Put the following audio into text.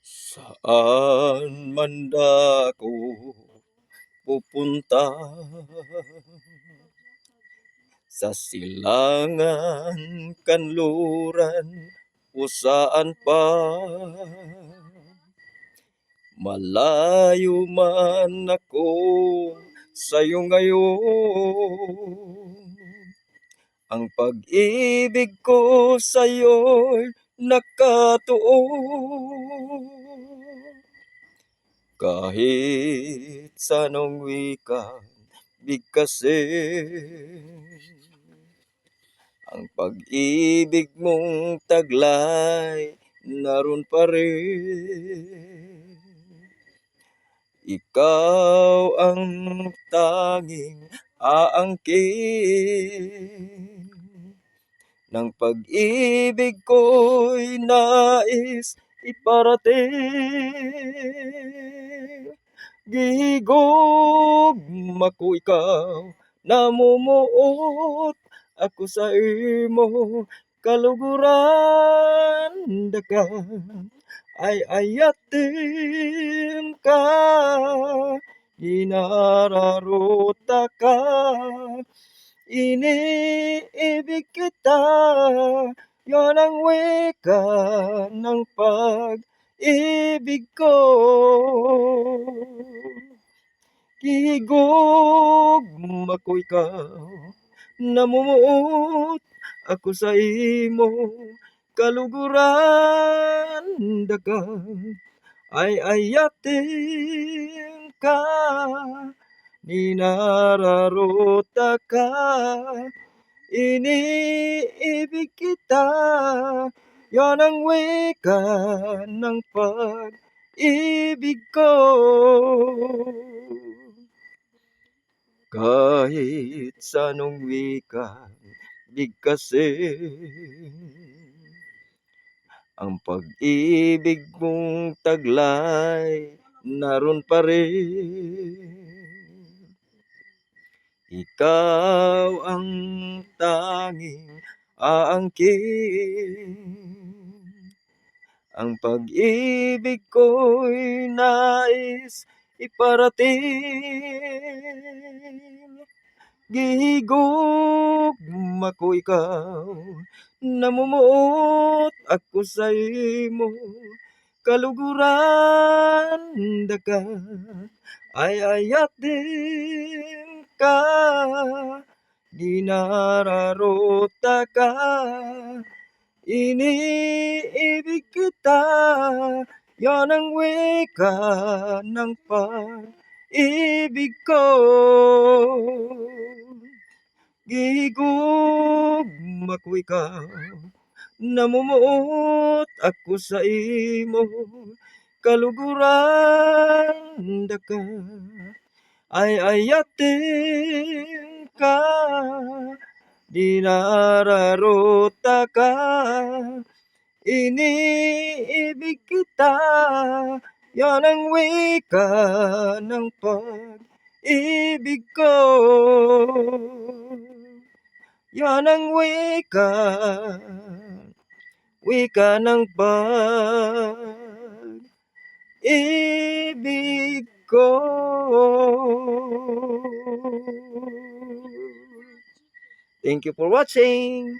Saan man dako pupunta Sa silangan, kanluran o saan pa Malayo man ako sa'yo ngayon. Ang pag-ibig ko sa'yo'y nakatuon Kahit sa anong wika bigkasin Ang pag-ibig mong taglay naroon pa rin. Ikaw ang tanging aangkin Ng pag-ibig ko'y nais iparating. Gihigugma ko ikaw, namumuot ako sa imo. Kaluguran daghang ay ayatin ka. Ginararota ka iniibig kita yon ang wika ng pag-ibig ko. Gihigugma ko ikaw namumuot ako sa imo kaluguran. Daghang ay ayatin ka ginararota ka iniibig kita. Yon ang wika ng pag-ibig ko. Kahit sa anong wika bigkasin Ang pag-ibig mong taglay naroon pa rin Ikaw ang tanging aangkin. Ang pag-ibig ko'y nais iparating. Gihigugma ko ikaw. Namumuot ako sa imo kaluguran daghang ay ayatin ka ginararota ka. Iniibig kita yon ang wika ng pag-ibig ko. Gihigugma ko ikaw namumuot ako sa imo. Kaluguran daghang ay ayatin ka. Ginararota ka. Iniibig kita. Yon ang wika ng pag-ibig ko. Yon ang wika. Wika ng pag-ibig ko Thank you for watching